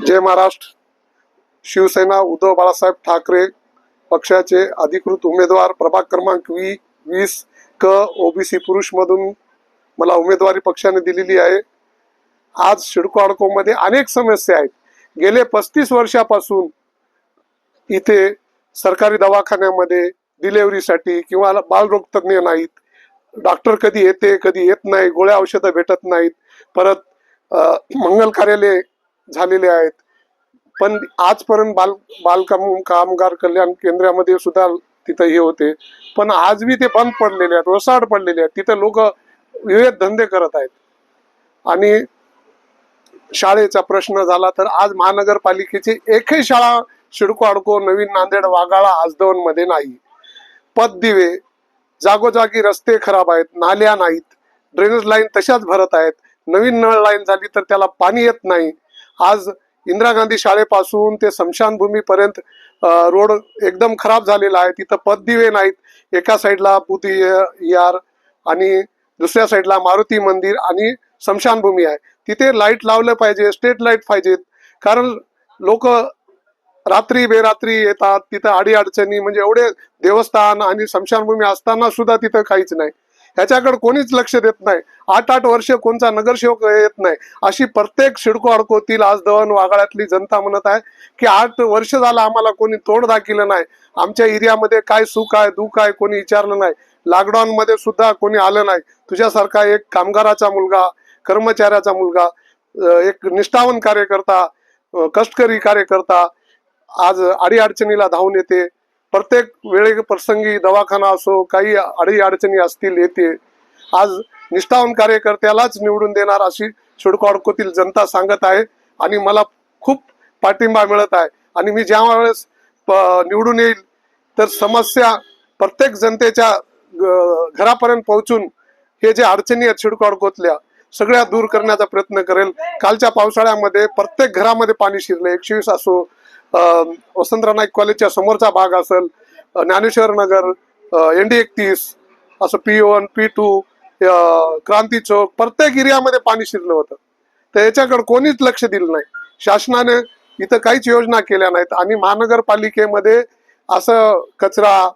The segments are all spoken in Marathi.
जय महाराष्ट्र. शिवसेना उद्धव बाळासाहेब ठाकरे पक्षाचे अधिकृत उमेदवार प्रभाग क्रमांक वी वीस क ओबीसी पुरुष मधून मला उमेदवारी पक्षाने दिलेली आहे. आज सिडको अडकोमध्ये अनेक समस्या आहेत. गेले पस्तीस वर्षापासून इथे सरकारी दवाखान्यामध्ये डिलेवरीसाठी किंवा बालरोग तज्ज्ञ नाहीत. डॉक्टर कधी येते कधी येत नाही गोळ्या औषधं भेटत नाहीत. परत मंगल कार्यालय झालेले आहेत. पण आजपर्यंत बाल बालकाम कामगार कल्याण केंद्रामध्ये सुद्धा तिथं हे होते. पण आज बी ते बंद पडलेले आहेत वसाड पडलेले आहेत. तिथं लोक विविध धंदे करत आहेत. आणि शाळेचा प्रश्न झाला तर आज महानगरपालिकेची एकही शाळा शिडको अडको नवीन नांदेड वागाळा आजदवनमध्ये नाही. पददिवे जागोजागी रस्ते खराब आहेत नाल्या नाहीत ड्रेनेज लाईन तशाच भरत आहेत. नवीन नळ लाईन झाली तर त्याला पाणी येत नाही. आज इंदिरा गांधी शाळेपासून ते स्मशानभूमीपर्यंत रोड एकदम खराब झालेला आहे. तिथं पददिवे नाहीत. एका साईडला बुद्धी यार आणि दुसऱ्या साईडला मारुती मंदिर आणि स्मशानभूमी आहे. तिथे लाइट लावलं पाहिजे स्ट्रीट लाइट पाहिजेत कारण लोक रात्री बेरात्री येतात. तिथं अडीअडचणी म्हणजे एवढे देवस्थान आणि स्मशानभूमी असताना सुद्धा तिथं काहीच नाही. ह्याच्याकडे कोणीच लक्ष देत नाही. आठ आठ वर्ष कोणचा नगरसेवक येत नाही. अशी प्रत्येक शिडको अडकोतील आज दळण वागाळ्यातली जनता म्हणत आहे की आठ वर्ष झालं आम्हाला कोणी तोंड दाखिलं नाही. आमच्या एरियामध्ये काय सुख आहे दुःख आहे कोणी विचारलं नाही. लॉकडाऊन मध्ये सुद्धा कोणी आलं नाही. तुझ्यासारखा एक कामगाराचा मुलगा कर्मचाऱ्याचा मुलगा एक निष्ठावन कार्यकर्ता कष्टकरी कार्यकर्ता आज अडीअडचणीला धावून येते. प्रत्येक वेळे प्रसंगी दवाखाना असो काही अडी अडचणी असतील येते आज निष्ठावन कार्यकर्त्यालाच निवडून देणार अशी शिडकोडकोतील जनता सांगत आहे आणि मला खूप पाठिंबा मिळत आहे. आणि मी ज्या वेळेस निवडून येईल तर समस्या प्रत्येक जनतेच्या घरापर्यंत पोहोचून हे जे अडचणी आहेत शिडकोडकोतल्या सगळ्या दूर करण्याचा प्रयत्न करेल. कालच्या पावसाळ्यामध्ये प्रत्येक घरामध्ये पाणी शिरलं. एकशे वीस असो वसंतराव नाईक कॉलेजच्या समोरचा भाग असेल ज्ञानेश्वर नगर एन डी एकतीस असं P one P two Kranti Chowk प्रत्येक एरियामध्ये पाणी शिरलं होतं. तर याच्याकडे कोणीच लक्ष दिलं नाही. शासनाने इथं काहीच योजना केल्या नाहीत. आणि महानगरपालिकेमध्ये असं कचरा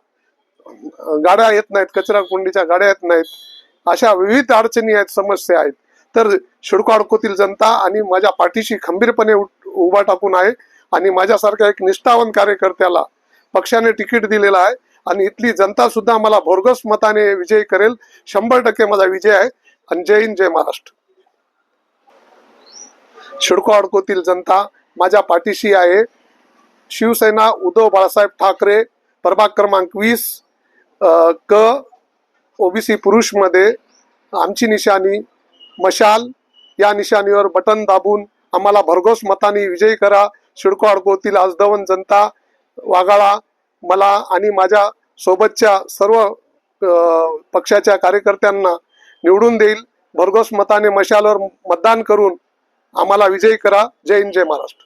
गाड्या येत नाहीत कचरा कुंडीच्या गाड्या येत नाहीत. अशा विविध अडचणी आहेत समस्या आहेत. तर शिडको अडकोतील जनता आणि माझ्या पाठीशी खंबीरपणे उभा टाकून आहे. आणि माझ्यासारख्या एक निष्ठावन कार्यकर्त्याला पक्षाने तिकीट दिलेलं आहे. आणि इथली जनता सुद्धा मला भोरगस मताने विजयी करेल. शंभर टक्के माझा विजय आहे. आणि जय हिंद जय महाराष्ट्र. शिडको अडकोतील जनता माझ्या पाठीशी आहे. शिवसेना उद्धव बाळासाहेब ठाकरे प्रभाग क्रमांक वीस क ओबीसी पुरुषमध्ये आमची निशाणी मशाल. या निशाणीवर बटन दाबून आम्हाला भरघोस मताने विजयी करा. शिडको अडकोतील आजदवन जनता वागाळा मला आणि माझ्या सोबतच्या सर्व पक्षाच्या कार्यकर्त्यांना निवडून देईल. भरघोस मताने मशालवर मतदान करून आम्हाला विजयी करा. जय हिंद जय महाराष्ट्र.